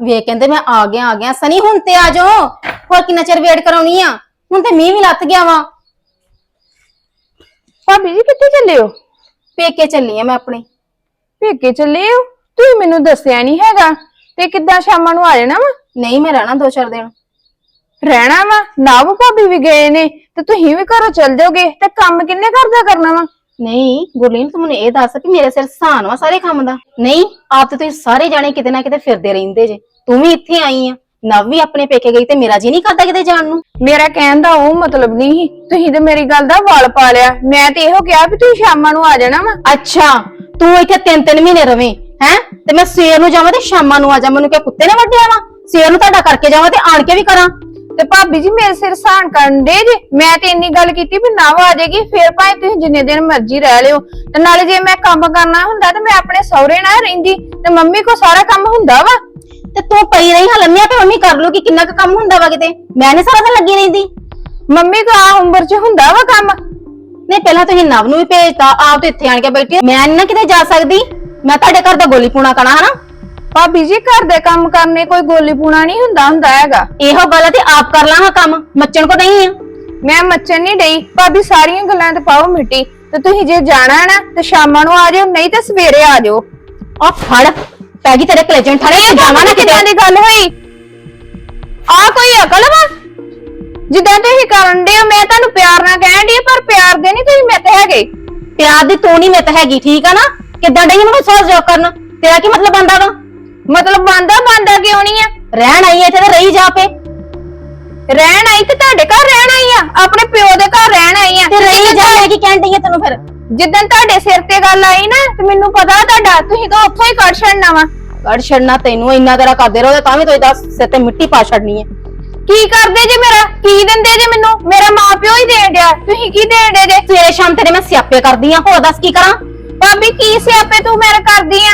ਵੇ ਕਹਿੰਦੇ ਮੈਂ ਆ ਗਿਆ ਆ ਗਿਆ। ਸਨੀ ਹੁਣ ਤੇ ਆ ਜਾਓ। ਹੋਰ ਕਿੰਨਾ ਚਿਰ ਵੇਟ ਕਰਾਉਣੀ ਆ? ਹੁਣ ਤੇ ਮੀਂਹ ਵੀ ਲੱਥ ਗਿਆ ਵਾ। ਭਾਬੀ ਜੀ ਕਿੱਥੇ ਚੱਲੇ ਹੋ? ਪੇਕੇ ਚੱਲੀ ਆ ਮੈਂ ਆਪਣੇ। ਪੇਕੇ ਚੱਲੇ ਹੋ? ਤੁਸੀਂ ਮੈਨੂੰ ਦੱਸਿਆ ਨਹੀਂ ਹੈਗਾ ਤੇ ਕਿੱਦਾਂ ਸ਼ਾਮਾਂ ਨੂੰ ਆ ਜਾਣਾ ਵਾ? ਨਹੀਂ ਮੈਂ ਰਹਿਣਾ ਦੋ ਚਾਰ ਦਿਨ। ਰਹਿਣਾ ਵਾ? ਨਾਵ ਭਾਬੀ ਵੀ ਗਏ ਨੇ ਤੇ ਤੁਸੀਂ ਵੀ ਘਰੋਂ ਚੱਲ ਜਾਓਗੇ ਤੇ ਕੰਮ ਕਿੰਨੇ ਕਰਦਾ ਕਰਨਾ ਵਾ? ਨਹੀਂ ਗੁਰਲੀਨ ਤੂੰ ਮੈਨੂੰ ਇਹ ਦੱਸ ਕਿ ਮੇਰੇ ਸਿਰ ਸਹਾਨ ਵਾ ਸਾਰੇ ਕੰਮ ਦਾ। ਨਹੀਂ ਆਪ ਤੇ ਤੁਸੀਂ ਸਾਰੇ ਜਾਣੇ ਕਿਤੇ ਨਾ ਕਿਤੇ ਫਿਰਦੇ ਰਹਿੰਦੇ ਜੇ। ਤੂੰ ਵੀ ਇੱਥੇ ਆਈ ਆ। ਨਵ ਵੀ ਆਪਣੇ ਪੇਕੇ ਗਈ ਤੇ ਮੇਰਾ ਜੀ ਨਹੀਂ ਕਰਦਾ ਕਿਤੇ ਜਾਣ ਨੂੰ। ਮੇਰਾ ਕਹਿਣ ਦਾ ਉਹ ਮਤਲਬ ਨਹੀਂ ਸੀ। ਤੁਸੀਂ ਤੇ ਮੇਰੀ ਗੱਲ ਦਾ ਵਾਲ ਪਾ ਲਿਆ। ਮੈਂ ਤੇ ਇਹੋ ਕਿਹਾ ਵੀ ਤੁਸੀਂ ਸ਼ਾਮਾਂ ਨੂੰ ਆ ਜਾਣਾ ਵਾ। ਅੱਛਾ ਤੂੰ ਇੱਥੇ ਤਿੰਨ ਤਿੰਨ ਮਹੀਨੇ ਰਵੇਂ ਹੈ? ਤੇ ਮੈਂ ਸਵੇਰ ਨੂੰ ਜਾਵਾਂ ਤੇ ਸ਼ਾਮਾਂ ਨੂੰ ਆ ਜਾ। ਮੈਨੂੰ ਕਿ ਕੁੱਤੇ ਨੇ ਵੱਢਿਆ ਵਾ। ਸਵੇਰ ਨੂੰ ਤੁਹਾਡਾ ਕਰਕੇ ਜਾਵਾਂ ਤੇ ਆਣ ਕੇ ਵੀ ਕਰਾਂ। ਤੇ ਭਾਬੀ ਜੀ ਮੇਰੇ ਸਿਰ ਸਾਨ ਕਰਨ ਦੇ ਜੇ। ਮੈਂ ਤੇ ਇੰਨੀ ਗੱਲ ਕੀਤੀ ਵੀ ਨਵ ਆ ਜਾਏਗੀ ਫੇਰ ਭਾਵੇਂ ਤੁਸੀਂ ਜਿੰਨੇ ਦਿਨ ਮਰਜ਼ੀ ਰਹਿ ਲਿਓ। ਤੇ ਨਾਲੇ ਜੇ ਮੈਂ ਕੰਮ ਕਰਨਾ ਹੁੰਦਾ ਤੇ ਮੈਂ ਆਪਣੇ ਸਹੁਰੇ ਨਾਲ ਰਹਿੰਦੀ ਤੇ ਮੰਮੀ ਕੋ ਸਾਰਾ ਕੰਮ ਹੁੰਦਾ ਵਾ। ਤੇ ਤੂੰ ਪਈ ਰਹੀ ਹਾਂ ਲੰਮਿਆ ਤੇ ਮੰਮੀ ਕਰ ਲੂਗੀ ਕਿੰਨਾ ਕੁ ਕੰਮ ਹੁੰਦਾ ਵਾ ਕਿਤੇ? ਮੈਂ ਨੀ ਸਾਰਾ ਦਿਨ ਲੱਗੀ ਰਹਿੰਦੀ। ਮੰਮੀ ਕੋ ਆ ਉਮਰ 'ਚ ਹੁੰਦਾ ਵਾ ਕੰਮ। ਨਹੀਂ ਪਹਿਲਾਂ ਤੁਸੀਂ ਨਵ ਨੂੰ ਵੀ ਭੇਜਤਾ ਆਪ ਤੇ ਇੱਥੇ ਆਣ ਕੇ ਬੈਠੀ। ਮੈਂ ਨੀ ਨਾ ਕਿਤੇ ਜਾ ਸਕਦੀ। ਮੈਂ ਤੁਹਾਡੇ ਘਰ ਦਾ ਗੋਲੀ ਪੂਣਾ ਕਣਾ ਹਨਾ? ਭਾਬੀ ਜੀ ਘਰ ਦੇ ਕੰਮ ਕਰਨੇ ਕੋਈ ਗੋਲੀ ਪੂਣਾ ਨਹੀਂ ਹੁੰਦਾ ਹੁੰਦਾ ਹੈਗਾ। ਇਹੋ ਗੱਲ ਆ ਤੇ ਆਪ ਕਰ ਲਾਂ ਹਾਂ ਕੰਮ ਮੱਚਣ ਕੋ ਨਹੀਂ ਆ। ਮੈਂ ਮੱਚਣ ਨਹੀਂ ਡਈ ਭਾਬੀ ਸਾਰੀਆਂ ਗੱਲਾਂ ਤੇ ਪਾਓ ਮਿੱਟੀ ਤੇ ਤੁਸੀਂ ਜੇ ਜਾਣਾ ਨਾ ਤੇ ਸ਼ਾਮਾਂ ਨੂੰ ਆ ਜਾਓ ਨਹੀਂ ਤੇ ਸਵੇਰੇ ਆ ਜਾਓ। ਆ ਫੜ ਪੈ ਗਈ ਤੇਰੇ ਕਲੇਜਣ ਠੜੇ ਤੇ ਜਾਵਾਂ ਨਾ ਕਿਦਾਂ ਕਿਤੇ ਦੀ ਗੱਲ ਹੋਈ? ਆ ਕੋਈ ਅਕਲ ਵਾ? ਜਿੱਦਾਂ ਤੁਸੀਂ ਕਰਨ ਦੇ ਹੋ ਮੈਂ ਤੁਹਾਨੂੰ ਪਿਆਰ ਨਾਲ ਕਹਿਣ ਦੀ ਪਰ ਪਿਆਰ ਦੇ ਨਹੀਂ ਤੁਸੀਂ ਮੈਂ ਤੇ ਹੈਗੇ। ਪਿਆਰ ਦੀ ਤੂੰ ਨਹੀਂ ਮਿੱਤ ਹੈਗੀ ਠੀਕ ਆ ਨਾ? ਕਿੱਦਾਂ ਡਈ ਮੈਨੂੰ ਸੋਚ ਜੋ ਕਰਨ? ਤੇਰਾ ਕੀ ਮਤਲਬ ਬੰਦਾ ਵਾ? ਮਤਲਬ ਬੰਦਾ ਬੰਦਾ ਕਿਉਂ ਨਹੀਂ ਆ? ਰਹਿਣ ਆਈ ਇੱਥੇ ਤੇ ਰਹੀ ਜਾ ਪੇ ਰਹਿਣ ਆਈ ਤੇ ਤੁਹਾਡੇ ਘਰ ਰਹਿਣ ਆਈ ਆ? ਆਪਣੇ ਪਿਓ ਦੇ ਘਰ ਰਹਿਣ ਆਈ ਆ? ਤੇ ਰਹੀ ਜਾ ਮੈਂ ਕੀ ਕਹਿਣ ਡਈ ਆ ਤੈਨੂੰ ਫਿਰ? ਜਿੱਦਣ ਤੁਹਾਡੇ ਸਿਰ ਤੇ ਗੱਲ ਆਈ ਨਾ ਤੇ ਮੈਨੂੰ ਪਤਾ ਤੁਹਾਡਾ ਤੁਸੀਂ ਤਾਂ ਉੱਥੋਂ ਹੀ ਕੱਢ ਛੱਡਣਾ ਵਾ। ਕੱਢ ਛੱਡਣਾ ਤੈਨੂੰ ਇੰਨਾ ਤੇਰਾ ਕਰਦੇ ਰਹੋ ਤਾਂ ਵੀ ਤੂੰ ਇਹਦਾ ਸਿਰ ਤੇ ਮਿੱਟੀ ਪਾ ਛੱਡਣੀ ਹੈ ਕੀ ਕਰਦੇ ਜੇ ਮੇਰਾ? ਕੀ ਦਿੰਦੇ ਜੇ ਮੈਨੂੰ? ਮੇਰਾ ਮਾਂ ਪਿਓ ਹੀ ਦੇਣ ਡਿਆ। ਤੁਸੀਂ ਕੀ ਦੇਣ ਡੇ ਜੇ? ਸਵੇਰੇ ਸ਼ਾਮ ਤੇਰੇ ਮੈਂ ਸਿਆਪੇ ਕਰਦੀ ਆ ਹੋਰ ਦੱਸ ਕੀ ਕਰਾਂ? ਭਾਬੀ ਕੀ ਸਿਆਪੇ ਤੂੰ ਮੇਰੇ ਕਰਦੀ ਆ?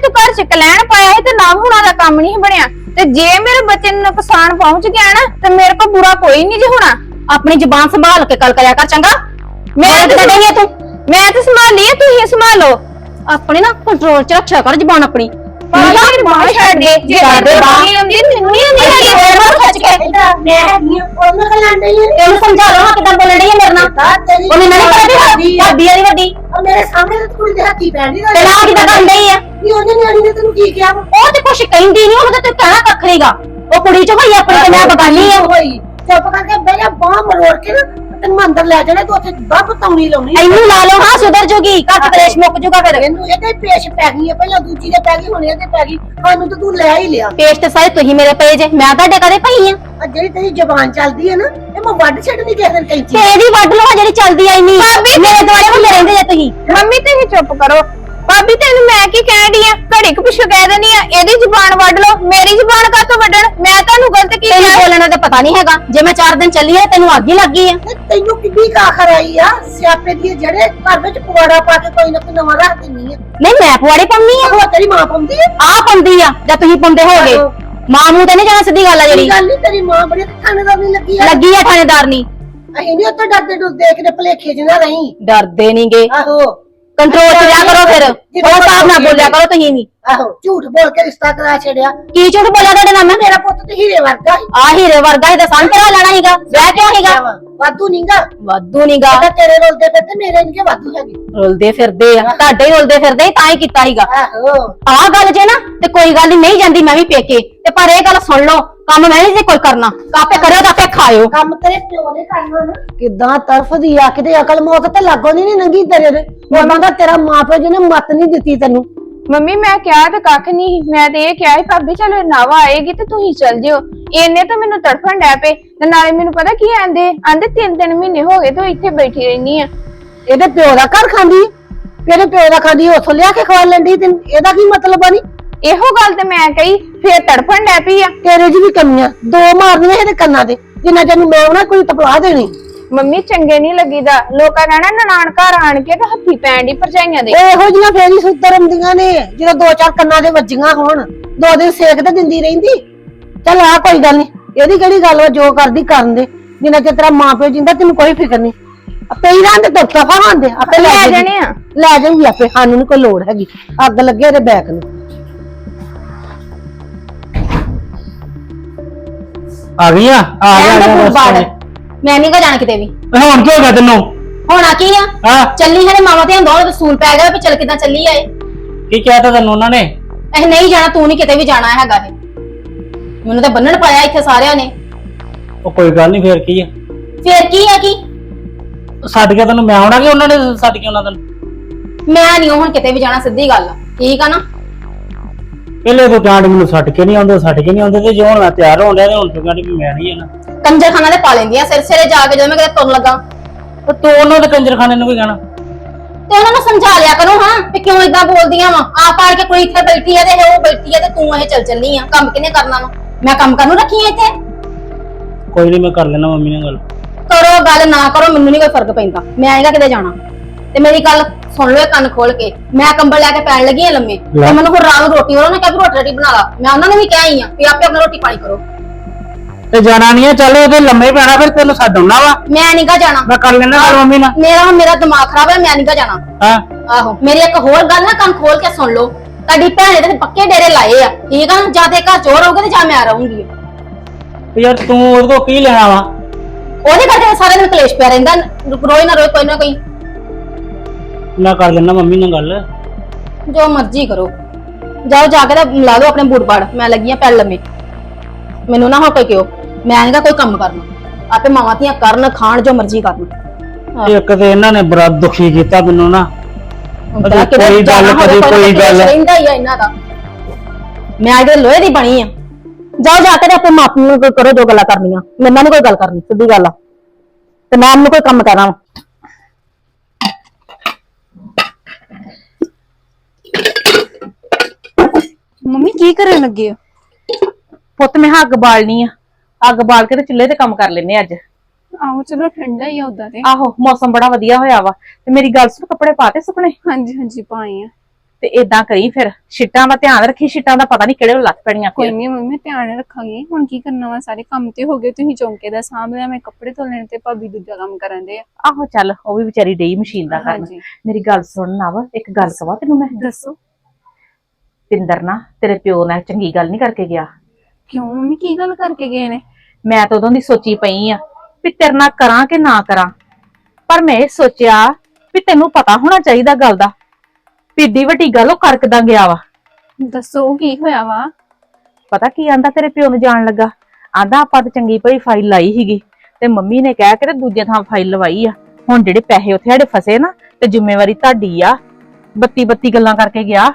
ਤੂੰ ਘਰ ਚ ਕਲੈਣ ਪਾਇਆ ਸੀ ਤੇ ਨਾ ਹੁਣਾ ਦਾ ਕੰਮ ਨਹੀਂ ਬਣਿਆ। ਤੇ ਜੇ ਮੇਰੇ ਬੱਚੇ ਨੂੰ ਨੁਕਸਾਨ ਪਹੁੰਚ ਗਿਆ ਨਾ ਤੇ ਮੇਰੇ ਕੋਲ ਬੁਰਾ ਕੋਈ ਨਹੀਂ ਜੇ ਹੋਣਾ। ਆਪਣੀ ਜ਼ੁਬਾਨ ਸੰਭਾਲ ਕੇ ਗੱਲ ਕਰਿਆ ਕਰ ਚੰਗਾ। ਮੈਂ ਤੇ ਤੇ ਡਈ ਆ ਤੂੰ। ਮੈਂ ਤੇ ਸੰਭਾਲੀ ਆ ਤੁਸੀਂ ਸੰਭਾਲੋ। ਆਪਣੇ ਨਾ ਕੰਟਰੋਲ ਚ ਰੱਖਿਆ ਕਰ ਜ਼ੁਬਾਨ ਆਪਣੀ। ਛੱਡ ਦੇ ਜੇ ਬਾਹਰ। ਨਹੀਂ ਮੈਨੂੰ ਨਹੀਂ ਹੈਗੀ। ਖਿੱਚ ਕੇ ਮੈਂ ਹੈਗੀ ਆ, ਉਹਨੂੰ ਖਲਾਣ ਡਈ ਆ। ਤੈਨੂੰ ਸਮਝਾ ਲਓ ਹਾਂ ਕਿਦਾਂ ਬੋਲਣ ਡਈ ਆ ਮੇਰੇ ਨਾਲ ਤਾਂ ਤੇਰੀ ਉਹਨੇ ਨਹੀਂ ਕਰਦੀ ਭਾਬੀ ਆ। ਭਾਬੀ ਵਾਲੀ ਵੱਡੀ ਉਹ ਮੇਰੇ ਸਾਹਮਣੇ ਤਾਂ ਕੁੜੀ ਦੇ ਹੱਥੀ ਪੈਂਦੀ ਤੇ ਨਾ ਕਿਦਾਂ ਕਰਨ ਡਈ ਆ ਨਹੀਂ ਉਹਨੇ ਨਿਆਣੀ ਨੇ ਤੈਨੂੰ ਕੀ ਕਿਹਾ ਵਾ? ਉਹ ਤੇ ਕੁਛ ਕਹਿੰਦੀ ਨਹੀਂ ਉਹਨੂੰ ਤੇ ਕਹਿਣਾ ਕੱਖ ਨਹੀਂਗਾ ਉਹ ਕੁੜੀ ਚ ਹੋਈ ਆਪਣੀ ਤੇ ਮੈਂ ਬਗਾਨੀ ਆ ਹੋਈ ਚੁੱਪ ਕਰਕੇ ਬਹਿ ਜਾ ਬਾਹ ਮਰੋੜ ਕੇ ਨਾ ਤੈਨੂੰ ਮੈਂ ਅੰਦਰ ਲੈ ਜਾਣਾ ਤੂੰ ਉੱਥੇ ਬੱਬ ਤੌਣੀ ਲਾਉਣੀ। ਇਹਨੂੰ ਲਾ ਲਓ ਹਾਂ ਸੁਧਰ ਜੂਗੀ। ਘੱਟ ਕਲੇਸ਼ ਮੁੱਕ ਜੂਗਾ ਫਿਰ। ਇਹਨੂੰ ਇਹਦੇ ਪੇਸ਼ ਪੈ ਗਈ ਹੈ ਪਹਿਲਾਂ ਦੂਜੀ ਦੇ ਪੈ ਗਈ ਹੁਣ ਇਹਦੇ ਪੈ ਗਈ। ਸਾਨੂੰ ਤਾਂ ਤੂੰ ਲੈ ਹੀ ਲਿਆ। ਪੇਸ਼ ਤੇ ਸਾਰੇ ਤੁਸੀਂ ਮੇਰੇ ਪਏ ਜੇ ਮੈਂ ਤੁਹਾਡੇ ਕਦੇ ਪਈ ਆ। ਆ ਜਿਹੜੀ ਤੇਰੀ ਜ਼ਬਾਨ ਚੱਲਦੀ ਹੈ ਨਾ ਇਹ ਮੈਂ ਵੱਢ ਛੱਡਣੀ ਕਿਸੇ ਦਿਨ ਕੈਂਚੀ ਤੇ ਇਹਦੀ ਵੱਢ ਲਓ ਜਿਹੜੀ ਚੱਲਦੀ ਆਈ ਨਹੀਂ ਮੇਰੇ ਦੁਆਲੇ ਹੁੰਦੇ ਰਹਿੰਦੇ ਜੇ ਤੁਸੀਂ। ਮੰਮੀ ਤੁਸੀਂ ਚੁੱਪ ਕਰੋ। ਭਾਬੀ ਤੈਨੂੰ ਮੈਂ ਕੀ ਕਹਿਣ ਡਈ ਆ? ਘੜੀ ਕੁ ਪਿੱਛੋਂ ਕਹਿ ਦੇਣੀ ਆ ਇਹਦੀ ਜ਼ੁਬਾਨ ਵੱਢ ਲਓ ਮੇਰੀ ਜ਼ੁਬਾਨ ਕਾਹਤੋਂ ਵੱਢਣ? ਮੈਂ ਤੁਹਾਨੂੰ ਗਲਤ ਕੀ ਤੈਨੂੰ ਕਿਹਾ? ਬੋਲਣ ਦਾ ਪਤਾ ਨਹੀਂ ਹੈਗਾ। ਜੇ ਮੈਂ 4 ਦਿਨ ਚੱਲੀ ਆ ਤੈਨੂੰ ਅੱਗ ਹੀ ਲੱਗੀ ਆ। ਤੇ ਤੈਨੂੰ ਕਿੰਨੀ ਕਾਖਰ ਆਈ ਆ? ਸਿਆਪੇ ਦੀ ਜਿਹੜੇ ਘਰ ਵਿੱਚ ਪਵਾੜਾ ਪਾ ਕੇ ਕੋਈ ਨਾ ਕੋਈ ਨਵਾਂ ਰੱਖ ਦਿੰਨੀ ਆ। ਨਹੀਂ ਮੈਂ ਪੁਆੜੇ ਪਾਉਣੀ ਆ। ਉਹ ਤੇਰੀ ਮਾਂ ਪਾਉਂਦੀ ਆ? ਆ ਪਾਉਂਦੀ ਆ ਜਾਂ ਤੁਸੀਂ ਪਾਉਂਦੇ ਹੋਗੇ ਆਹੋ। ਮਾਂ ਮੂੰਹ ਤੇ ਨਹੀਂ ਜਾਣਾ ਸਿੱਧੀ ਗੱਲ ਆ ਜਿਹੜੀ। ਗੱਲ ਨਹੀਂ ਤੇਰੀ ਮਾਂ ਬੜੀ ਥਾਣੇਦਾਰ ਨਹੀਂ ਲੱਗੀ ਆ। ਲੱਗੀ ਆ ਥਾਣੇਦਾਰ ਨਹੀਂ। ਅਸੀਂ ਨਹੀਂ ਉੱਥੇ ਡਰਦੇ ਡੁਰਦੇ ਕਿਤੇ ਭਲੇਖੇ ਚ ਨਾ ਰਹੀਂ। ਡਰਦੇ ਨਹੀਂਗੇ ਆਹੋ। ਕੰਟਰੋਲ ਚ ਰਿਹਾ ਕਰੋ ਫਿਰ। ਉਹ ਹਿਸਾਬ ਨਾਲ ਬੋਲਿਆ ਕਰੋ ਤੁਸੀਂ ਵੀ। ਆਹੋ ਝੂਠ ਬੋਲ ਕੇ ਰਿਸ਼ਤਾ ਕਰਾ ਛੜਿਆ ਕੀ ਝੂਠ ਬੋਲਿਆ ਤੁਹਾਡੇ ਨਾਲ ਮੈਂ? ਮੇਰਾ ਪੁੱਤ ਤੇ ਹੀਰੇ ਵਰਗਾ ਸੀ। ਆ ਹੀਰੇ ਵਰਗਾ ਹੀ ਤਾਂ ਸੰਤਰਾ ਲੈਣਾ ਹੀਗਾ ਵਿਆਹ ਕਿਉਂ ਹੀਗਾ ਵਾਧੂ ਨਹੀਂਗਾ ਵਾਧੂ ਨੀਗਾ। ਤਾਂ ਤੇਰੇ ਰੋਲਦੇ ਫਿਰ ਤੇ ਮੇਰੇ ਨਹੀਂ ਵਾਧੂ ਹੈਗੇ। ਰੁਲਦੇ ਫਿਰਦੇ ਆ। ਤੁਹਾਡੇ ਹੀ ਰੁਲਦੇ ਫਿਰਦੇ ਤਾਂ ਹੀ ਕੀਤਾ ਹੀਗਾ ਆਹੋ। ਗੱਲ ਜੇ ਨਾ ਤੇ ਕੋਈ ਗੱਲ ਨਹੀਂ ਜਾਂਦੀ ਮੈਂ ਵੀ ਪੇਕੇ। ਤੇ ਪਰ ਇਹ ਗੱਲ ਸੁਣ ਲਓ ਕੰਮ ਮੈਂ ਨਹੀਂ ਜੇ ਕੋਈ ਕਰਨਾ। ਆਪੇ ਕਰਿਓ ਤਾਂ ਆਪੇ ਖਾਇਓ। ਕੰਮ ਤੇਰੇ ਪਿਓ ਨੇ ਕਰਨਾ ਨਾ। ਕਿਦਾਂ ਤਰਫਦੀ ਆ ਕਿਤੇ ਅਕਲ ਮੌਤ ਤੇ ਲੱਗੋ ਨਹੀਂ ਨੰਗੀ ਤੇਰੇ ਦੇ ਉਹਨਾਂ ਦਾ ਤੇਰਾ ਮਾਪੇ ਜਿਹਨੇ ਮਤ ਨਹੀਂ ਦਿੱਤੀ ਤੈਨੂੰ। ਮੰਮੀ ਮੈਂ ਕਿਹਾ ਤੇ ਕੱਖ ਨਹੀਂ ਮੈਂ ਤੇ ਇਹ ਕਿਹਾ ਸੀ ਭਾਬੀ ਚਲੋ ਨਾਵਾ ਆਏਗੀ ਤੇ ਤੁਸੀਂ ਚੱਲ ਜਿਓ। ਇਹਨੇ ਤਾਂ ਮੈਨੂੰ ਤੜਫਣ ਡੈ ਪਏ। ਤੇ ਨਾਲੇ ਮੈਨੂੰ ਪਤਾ ਕੀ ਆਂਦੇ? ਆਂਦੇ ਤਿੰਨ ਤਿੰਨ ਮਹੀਨੇ ਹੋ ਗਏ ਤੂੰ ਇੱਥੇ ਬੈਠੀ ਰਹਿਨੀ ਆ। ਇਹਦੇ ਪਿਓ ਦਾ ਘਰ ਖਾਂਦੀ? ਤੇਰੇ ਪਿਓ ਦਾ ਖਾਂਦੀ ਉੱਥੋਂ ਲਿਆ ਕੇ ਖਵਾ ਲੈਂਦੀ ਤੈਨੂੰ ਇਹਦਾ ਕੀ ਮਤਲਬ ਆ ਨੀ? ਇਹੋ ਗੱਲ ਤੇ ਮੈਂ ਕਹੀ ਫੇਰ ਤੜਫਣ ਡੈ ਪਈ ਆ। ਤੇਰੇ 'ਚ ਵੀ ਕਮੀਆਂ ਦੋ ਮਾਰਨੀਆਂ ਇਹਦੇ ਕੰਨਾਂ ਤੇ ਜਿੰਨਾ ਤੈਨੂੰ ਮੈਂ ਉਹਨਾਂ ਕੋਈ ਤਪਲਾ ਦੇਣੀ। ਮੰਮੀ ਚੰਗੇ ਨਹੀਂ ਲੱਗੀਦਾ। ਲੋਕਾਂ ਕਹਿਣਾ ਨਨਾਣ ਘਰ ਆਣ ਕੇ ਤੇ ਹੱਥੀ ਪੈਣ ਦੀ ਭਰਜਾਈਆਂ ਦੇ। ਇਹੋ ਜਿਹੀਆਂ ਫੇਰ ਹੀ ਸੁੱਤਰ ਹੁੰਦੀਆਂ ਨੇ ਜਦੋਂ ਦੋ ਚਾਰ ਕੰਨਾਂ ਦੇ ਵੱਜੀਆਂ ਹੋਣ। ਦੋ ਦਿਨ ਸੇਕ ਤੇ ਦਿੰਦੀ ਰਹਿੰਦੀ। ਚੱਲ ਆ ਕੋਈ ਗੱਲ ਨਹੀਂ ਇਹਦੀ ਕਿਹੜੀ ਗੱਲ ਵਾ ਜੋ ਕਰਦੀ ਕਰਨ ਦੇ। ਜਿੰਨਾ ਚਿਰ ਤੇਰਾ ਮਾਂ ਪਿਓ ਜਿੰਦਾ ਤੈਨੂੰ ਕੋਈ ਫਿਕਰ ਨਹੀਂ ਆਪੇ ਹੀ ਰਹਿੰਦੇ ਤਫਾ ਹੁੰਦੇ ਆਪੇ ਲੈ। ਜਾਣੇ ਆ। ਲੈ ਜਾਈਏ ਆਪੇ ਸਾਨੂੰ ਨੀ ਕੋਈ ਲੋੜ ਹੈਗੀ। ਅੱਗ ਲੱਗੇ ਇਹਦੇ ਬੈਕ ਨੂੰ। ਆ ਗਈ ਆ? ਆ ਗਿਆ ਮੈਂ ਆ ਤਾਂ ਬਸ। ਮੈਂ ਨਹੀਂ ਗਾ ਜਾਣਾ ਕਿਤੇ ਵੀ। ਹੁਣ ਕੀ ਹੋ ਗਿਆ ਤੈਨੂੰ? ਹੋਣਾ ਕੀ ਆ? ਹਾਂ। ਚੱਲੀ ਹਰੇ ਮਾਵਾ ਤੇ ਦੋਵਾਂ ਦਾ ਸੂਲ ਪੈ ਗਿਆ ਵੀ ਚੱਲ ਕਿਦਾਂ ਚੱਲੀ ਆਏ। ਕੀ ਕਹਿਤਾ ਤੈਨੂੰ ਉਹਨਾਂ ਨੇ? ਇਹ ਨਹੀਂ ਜਾਣਾ ਤੂੰ ਨਹੀਂ ਕਿਤੇ ਵੀ ਜਾਣਾ ਹੈਗਾ ਇਹ। ਮੈਨੂੰ ਤਾਂ ਬੰਨਣ ਪਾਇਆ ਇੱਥੇ ਸਾਰਿਆਂ ਨੇ। ਉਹ ਕੋਈ ਗੱਲ ਨਹੀਂ ਫੇਰ ਕੀ ਆ? ਫੇਰ ਕੀ ਆ ਕੀ? ਛੱਡ ਕੇ ਤੈਨੂੰ ਮੈਂ ਆਉਣਾ ਕਿ ਉਹਨਾਂ ਨੇ ਛੱਡ ਕੇ ਆਉਣਾ ਤੈਨੂੰ? ਮੈਂ ਨਹੀਂ ਹੁਣ ਕਿਤੇ ਵੀ ਜਾਣਾ ਸਿੱਧੀ ਗੱਲ ਆ। ਠੀਕ ਆ ਨਾ? ਪਹਿਲੇ ਤੋਂ ਕਾਂਡ ਮੈਨੂੰ ਛੱਡ ਕੇ ਨਹੀਂ ਆਉਂਦੇ ਛੱਡ ਕੇ ਨਹੀਂ ਆਉਂਦੇ ਤੇ ਜੇ ਹੁਣ ਮੈਂ ਤਿਆਰ ਹੋਣ ਤੇ ਹੁਣ ਤੂੰ ਕਹਿੰਦੀ ਵੀ ਮੈਂ ਨਹੀਂ ਜਾਣਾ ਕੰਜਰਖਾਨਾ ਦੇ ਪਾ ਲੈਂਦੀਆਂ ਸਿਰ ਸਿਰੇ ਜਾ ਕੇ ਜਦੋਂ ਮੈਂ ਕਿਤੇ ਤੁਰਨ ਲੱਗਾ। ਤੇ ਤੂੰ ਉਹਨਾਂ ਦੇ ਕੰਜਰਖਾਨੇ ਨੂੰ ਵੀ ਕਹਿਣਾ। ਤੇ ਉਹਨਾਂ ਨੂੰ ਸਮਝਾ ਲਿਆ ਕਰੋ ਹਾਂ ਵੀ ਕਿਉਂ ਇਦਾਂ ਬੋਲਦੀਆਂ ਵਾ? ਆ ਪਾੜ ਕੇ ਕੋਈ ਇੱਥੇ ਬੈਠੀ ਆ ਤੇ ਇਹ ਉਹ ਬੈਠੀ ਆ ਤੇ ਤੂੰ ਇਹ ਚੱਲ ਚੱਲੀ ਆ। ਕੰਮ ਕਿਨੇ ਕਰਨਾ ਵਾ? ਮੈਂ ਕੰਮ ਕਰਨ ਨੂੰ ਰੱਖੀ ਆ ਇੱਥੇ। ਕੋਈ ਨਹੀਂ ਮੈਂ ਕਰ ਲੈਣਾ ਮੰਮੀ ਨਾਲ ਗੱਲ। ਕਰੋ ਗੱਲ ਨਾ ਕਰੋ ਮੈਨੂੰ ਨਹੀਂ ਕੋਈ ਫ਼ਰਕ ਪੈਂਦਾ। ਮੈਂ ਆਏਗਾ ਕਿਤੇ ਜਾਣਾ। ਤੇ ਮੇਰੀ ਗੱਲ ਸੁਣ ਲਓ ਇਹ ਕੰਨ ਖੋਲ ਕੇ। ਮੈਂ ਕੰਬਲ ਲੈ ਕੇ ਪੈਣ ਲੱਗੀ ਆ ਲੰਮੇ। ਲੈ। ਤੇ ਮੈਨੂੰ ਹੁਣ ਰਾਤ ਨੂੰ ਰੋਟੀ ਉਹਨਾਂ ਨੇ ਕਿਹਾ ਵੀ ਰੋਟੀ ਰਾਟੀ ਬਣਾ ਲਾ। ਮੈਂ ਉਹਨਾਂ ਨੂੰ ਵੀ ਕਿਹਾ ਹੀ ਆ ਵੀ ਆਪੇ ਆਪਣਾ ਰੋਟੀ ਪਾਣੀ ਕਰੋ। ਤੇ ਜਾਣਾ ਨਹੀਂ ਆ ਚੱਲ ਉਹਦੇ ਲੰਮੇ ਪੈਣਾ ਫਿਰ ਤੈਨੂੰ ਛੱਡ ਆਉਣਾ ਵਾ। ਮੈਂ ਨਹੀਂ ਗਾ ਜਾਣਾ। ਮੈਂ ਕਰ ਲੈਣਾ ਗੱਲ ਮੰਮੀ ਨਾਲ। ਮੇਰਾ ਹੁਣ ਮੇਰਾ ਦਿਮਾਗ ਖਰਾਬ ਹੈ ਮੈਂ ਨਹੀਂ ਗਾ ਜਾਣਾ। ਹਾਂ। ਆਹੋ ਮੇਰੀ ਇੱਕ ਹੋਰ ਗੱਲ ਨਾ ਕੰਨ ਖੋਲ ਕੇ ਸੁਣ ਲਓ। ਤੁਹਾਡੀ ਭੈਣ ਨੇ ਤੇ ਪੱਕੇ ਡੇਰੇ ਲਾਏ ਆ। ਠੀਕ ਆ? ਜਾਂ ਤੇ ਘਰ ਚੋਰ ਰਹੋਗੇ ਤੇ ਜਾਂ ਮੈਂ ਰਹੂੰਗੀ। ਤੇ ਯਾਰ ਤੂੰ ਉਹਦੇ ਕੋਲ ਕੀ ਲੈਣਾ ਵਾ? ਉਹਦੇ ਕਰਕੇ ਸਾਰੇ ਦਿਨ ਕਲੇਸ਼ ਪਿਆ ਰਹਿੰਦਾ। ਰੋਈ ਨਾ ਰੋਈ ਕੋਈ ਨਾ ਕੋਈ ਮੈਂ ਕਰ ਲੈਣਾ ਮੰਮੀ ਨਾਲ ਗੱਲ। ਜੋ ਮਰਜ਼ੀ ਕਰੋ। ਜਾਓ ਜਾ ਕੇ ਤੇ ਲਾ ਲਓ ਆਪਣੇ ਬੂਟ ਪਾੜ। ਮੈਂ ਲੱਗੀ ਆ ਪੈਣ ਲੰਮੇ। ਮੈਨੂੰ ਨਾ ਹੋ ਕੋਈ ਕਿਉ ਮੈਂ ਨਹੀਂ ਗਾ ਕੋਈ ਕੰਮ ਕਰਨਾ। ਆਪੇ ਮਾਵਾਂ ਧੀਆਂ ਕਰਨ ਖਾਣ ਜੋ ਮਰਜ਼ੀ ਕਰਨ। ਇੱਕ ਤੇ ਇਹਨਾਂ ਨੇ ਬੜਾ ਦੁਖੀ ਕੀਤਾ ਮੈਨੂੰ ਨਾ। ਕੋਈ ਗੱਲ, ਕਦੇ ਕੋਈ ਗੱਲ। ਰਹਿੰਦਾ ਹੀ ਆ ਇਹਨਾਂ ਦਾ। ਮੈਂ ਅਜੇ ਲੋਹੇ ਦੀ ਬਣੀ ਆ। ਜਾਓ ਜਾ ਕੇ ਆਪਣੇ ਮਾਪਿਆਂ ਨੂੰ ਕੋਈ ਕਰੋ ਜੋ ਗੱਲਾਂ ਕਰਨੀਆਂ। ਨਾਲ ਨੀ ਕੋਈ ਗੱਲ ਕਰਨੀ ਸਿੱਧੀ ਗੱਲ ਆ। ਤੇ ਮੈਂ ਮੈਨੂੰ ਕੋਈ ਕੰਮ ਕਰਨਾ ਮੰਮੀ ਕੀ ਕਰਨ ਲੱਗੇ ਹੋ? ਪੁੱਤ ਮੈਂ ਅੱਗ ਬਾਲਣੀ ਆ। ਅੱਗ ਬਾਲ ਕੇ ਤੇ ਚੁੱਲ੍ਹੇ ਤੇ ਕੰਮ ਕਰ ਲੈਨੇ ਅੱਜ। ਆਹੋ ਚਲੋ ਠੰਡਾ ਹੀ ਆ ਉਦਾਂ ਤੇ। ਆਹੋ ਮੌਸਮ ਬੜਾ ਵਧੀਆ ਹੋਇਆ ਵਾ। ਤੇ ਮੇਰੀ ਗੱਲ ਸੁਣ ਕੱਪੜੇ ਪਾਤੇ ਸੁਪਨੇ? ਹਾਂਜੀ ਹਾਂਜੀ ਪਾਏ ਆ। ਤੇ ਇਦਾਂ ਕਰੀ ਫਿਰ ਛਿੱਟਾਂ ਦਾ ਧਿਆਨ ਰੱਖੀ ਛਿੱਟਾਂ ਦਾ ਪਤਾ ਨਹੀਂ ਕਿਹੜੇ ਵੇਲੇ ਲੱਤ ਪੈਣੀਆਂ ਕੋਈ ਨਹੀਂ ਮੰਮੀ ਧਿਆਨ ਰੱਖਾਂਗੇ। ਹੁਣ ਕੀ ਕਰਨਾ ਵਾ ਸਾਰੇ ਕੰਮ ਤੇ ਹੋ ਗਏ ਤੁਸੀਂ ਚੌਂਕੇ ਦਾ ਸਾਂਭ ਲਿਆ ਮੈਂ ਕੱਪੜੇ ਧੋਣੇ ਤੇ ਭਾਬੀ ਦੂਜਾ ਕੰਮ ਕਰਨ ਦੇ ਆ। ਆਹੋ ਚੱਲ ਉਹ ਵੀ ਵਿਚਾਰੀ ਡਈ ਮਸ਼ੀਨ ਦਾ ਕਰਨ ਹਾਂਜੀ। ਮੇਰੀ ਗੱਲ ਸੁਣ ਨਾ ਵਾ ਇੱਕ ਗੱਲ ਕਵਾ ਤੈਨੂੰ ਮੈਂ? ਦੱਸੋ। ਪਿੰਦਰ ਨਾ ਤੇਰੇ ਪਿਓ ਨਾਲ ਚੰਗੀ ਗੱਲ ਨਹੀਂ ਕਰਕੇ ਗਿਆ। ਕਿਉਂ ਮੰਮੀ ਕੀ ਗੱਲ ਕਰਕੇ ਗਏ ਨੇ? ਮੈਂ ਤਾਂ ਉਦੋਂ ਦੀ ਸੋਚੀ ਪਈ ਆ ਵੀ ਤੇਰੇ ਨਾਲ ਕਰਾਂ ਕਿ ਨਾ ਕਰਾਂ। ਪਰ ਮੈਂ ਇਹ ਸੋਚਿਆ ਵੀ ਤੈਨੂੰ ਪਤਾ ਹੋਣਾ ਚਾਹੀਦਾ ਗੱਲ ਦਾ ਏਡੀ ਵੱਡੀ ਗੱਲ ਉਹ ਕਰਕਦਾ ਗਿਆ ਵਾ। ਦੱਸੋ ਕੀ ਹੋਇਆ ਵਾ? ਪਤਾ ਕੀ ਆਂਦਾ ਤੇਰੇ ਪਿਓ ਨੂੰ ਜਾਣ ਲੱਗਾ? ਆਂਦਾ ਆਪਾਂ ਤੇ ਚੰਗੀ ਭਲੀ ਫਾਈਲ ਲਾਈ ਸੀਗੀ ਤੇ ਮੰਮੀ ਨੇ ਕਹਿ ਕੇ ਤੇ ਦੂਜੇ ਥਾਂ ਫਾਈਲ ਲਵਾਈ ਆ। ਹੁਣ ਜਿਹੜੇ ਪੈਸੇ ਉੱਥੇ ਸਾਡੇ ਫਸੇ ਨਾ ਤੇ ਜ਼ਿੰਮੇਵਾਰੀ ਤੁਹਾਡੀ ਆ। ਬੱਤੀ ਬੱਤੀ ਗੱਲਾਂ ਕਰਕੇ ਗਿਆ।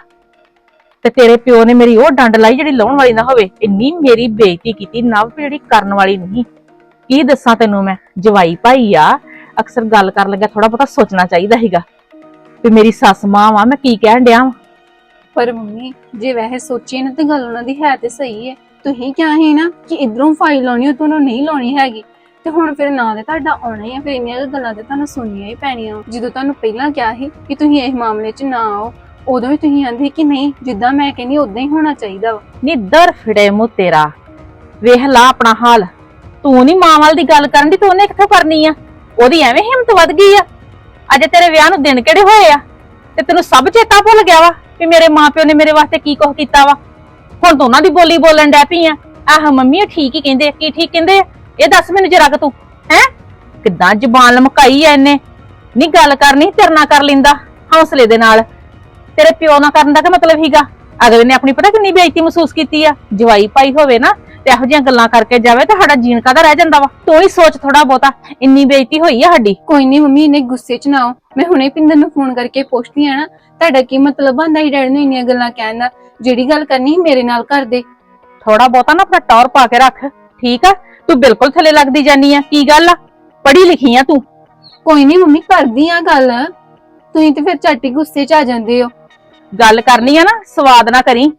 ਤੇ ਤੇਰੇ ਪਿਓ ਨੇ ਮੇਰੀ ਉਹ ਡੰਡ ਲਾਈ ਜਿਹੜੀ ਲਾਉਣ ਵਾਲੀ ਨਾ ਹੋਵੇ, ਇੰਨੀ ਮੇਰੀ ਬੇਇੱਜ਼ਤੀ ਕੀਤੀ ਨਵ ਜਿਹੜੀ ਕਰਨ ਵਾਲੀ ਨਹੀਂ। ਕੀ ਦੱਸਾਂ ਤੈਨੂੰ ਮੈਂ? ਜਵਾਈ ਭਾਈ ਆ, ਅਕਸਰ ਗੱਲ ਕਰਨ ਲੱਗਾ ਥੋੜਾ ਬਹੁਤਾ ਸੋਚਣਾ ਚਾਹੀਦਾ ਸੀਗਾ। ਵੀ ਮੇਰੀ ਸੱਸ ਮਾਂ ਵਾ, ਮੈਂ ਕੀ ਕਹਿਣ ਡਿਆ ਵਾਂ? ਪਰ ਮੰਮੀ, ਜੇ ਵੈਸੇ ਸੋਚੀਏ ਨਾ ਤੇ ਗੱਲ ਉਹਨਾਂ ਦੀ ਹੈ ਤੇ ਸਹੀ ਹੈ ਤੁਸੀਂ ਕਿਹਾ ਸੀ ਨਾ ਕਿ ਇਧਰੋਂ ਫਾਈਲ ਲਾਉਣੀ ਉਧਰੋਂ ਨਹੀਂ ਲਾਉਣੀ ਹੈਗੀ। ਤੇ ਹੁਣ ਫਿਰ ਨਾ ਤੇ ਤੁਹਾਡਾ ਆਉਣਾ ਹੀ ਆ, ਫਿਰ ਇੰਨੀਆਂ ਕੁ ਗੱਲਾਂ ਤੇ ਤੁਹਾਨੂੰ ਸੁਣਨੀਆਂ ਹੀ ਪੈਣੀਆਂ ਜਦੋਂ ਤੁਹਾਨੂੰ ਪਹਿਲਾਂ ਕਿਹਾ ਸੀ ਕਿ ਤੁਸੀਂ ਇਸ ਮਾਮਲੇ 'ਚ ਨਾ ਆਓ ਉਦੋਂ ਵੀ ਤੁਸੀਂ ਆਂਦੇ ਕਿ ਨਹੀਂ, ਜਿੱਦਾਂ ਮੈਂ ਕਹਿੰਦੀ ਉਦਾਂ ਹੀ ਹੋਣਾ ਚਾਹੀਦਾ ਵਾ। ਨੀ ਫਿੜੇ ਮੂੰ ਤੇਰਾ। ਵੇਖ ਲਾ ਆਪਣਾ ਹਾਲ। ਤੂੰ ਨਹੀਂ ਮਾਂ ਵਾਲ ਦੀ ਗੱਲ ਕਰਨ ਦੀ ਤੂੰ ਉਹਨੇ ਕਿੱਥੋਂ ਕਰਨੀ ਆ? ਉਹਦੀ ਐਵੇਂ ਹਿੰਮਤ ਵੱਧ ਗਈ ਆ। ਅਜੇ ਤੇਰੇ ਵਿਆਹ ਨੂੰ ਦਿਨ ਕਿਹੜੇ ਹੋਏ ਆ? ਤੇ ਤੈਨੂੰ ਸਭ ਚੇਤਾ ਭੁੱਲ ਗਿਆ ਵਾ ਵੀ ਮੇਰੇ ਮਾਪਿਓ ਨੇ ਮੇਰੇ ਵਾਸਤੇ ਕੀ ਕੁਝ ਕੀਤਾ ਵਾ? ਹੁਣ ਤੂੰ ਉਹਨਾਂ ਦੀ ਬੋਲੀ ਬੋਲਣ ਡੈ ਪਈ ਆ। ਆਹ ਮੰਮੀ ਇਹ ਠੀਕ ਹੀ ਕਹਿੰਦੇ ਆ। ਕੀ ਠੀਕ ਕਹਿੰਦੇ ਆ? ਇਹ ਦੱਸ ਮੈਨੂੰ ਜਰਾ ਕਿ ਤੂੰ। ਹੈ? ਕਿੱਦਾਂ ਜ਼ੁਬਾਨ ਲਮਕਾਈ ਐ ਇਹਨੇ? ਨਹੀਂ ਗੱਲ ਕਰਨੀ, ਤੇਰੇ ਨਾਲ ਕਰ ਲਿੰਦਾ ਹੌਸਲੇ ਦੇ ਨਾਲ। ਤੇਰੇ ਪਿਓ ਨਾਲ ਕਰਨ ਦਾ ਕੀ ਮਤਲਬ ਹੀਗਾ ਅਗਲੇ ਨੇ ਆਪਣੀ ਪਤਾ ਕਿੰਨੀ ਬੇਇੱਜ਼ਤੀ ਮਹਿਸੂਸ ਕੀਤੀ ਆ? ਜਵਾਈ ਪਾਈ ਹੋਵੇ ਨਾ ਤੇ ਇਹੋ ਜਿਹੀਆਂ ਗੱਲਾਂ ਕਰਕੇ ਜਾਵੇ ਤਾਂ ਸਾਡਾ ਜੀਣ ਕਾਦਾ ਰਹਿ ਜਾਂਦਾ ਵਾ? ਤੂੰ ਹੀ ਸੋਚ ਥੋੜਾ ਬਹੁਤਾ ਇੰਨੀ ਬੇਇੱਜ਼ਤੀ ਹੋਈ ਆ ਸਾਡੀ? ਕੋਈ ਨਹੀਂ ਮੰਮੀ ਇਹਨੇ ਗੁੱਸੇ 'ਚ ਨਾ ਆਓ। ਮੈਂ ਹੁਣੇ ਪਿੰਦਰ ਨੂੰ ਫੋਨ ਕਰਕੇ ਪੁੱਛਦੀ ਆ ਨਾ ਤੁਹਾਡਾ ਕੀ ਮਤਲਬ ਆਂਦਾ ਹੀ ਡੈਡੀ ਨੂੰ ਇੰਨੀਆਂ ਗੱਲਾਂ ਕਹਿਣ ਦਾ? ਜਿਹੜੀ ਗੱਲ ਕਰਨੀ ਸੀ ਮੇਰੇ ਨਾਲ ਕਰ ਦੇ। ਥੋੜਾ ਬਹੁਤਾ ਨਾ ਆਪਣਾ ਟੌਰ ਪਾ ਕੇ ਰੱਖ। ਠੀਕ ਆ? ਤੂੰ ਬਿਲਕੁਲ ਥੱਲੇ ਲੱਗਦੀ ਜਾਨੀ ਆ। ਕੀ ਗੱਲ ਆ? ਪੜ੍ਹੀ ਲਿਖੀ ਆ ਤੂੰ? ਕੋਈ ਨਹੀਂ ਮੰਮੀ ਕਰਦੀ ਆ ਗੱਲ। ਤੁਸੀਂ ਤੇ ਫਿਰ ਝੱਟ ਹੀ ਗੁੱਸੇ 'ਚ ਆ ਜਾਂਦੇ ਹੋ। ਗੱਲ ਕਰਨੀ ਆ ਨਾ ਸਵਾਦ ਨਾ ਕਰੀ।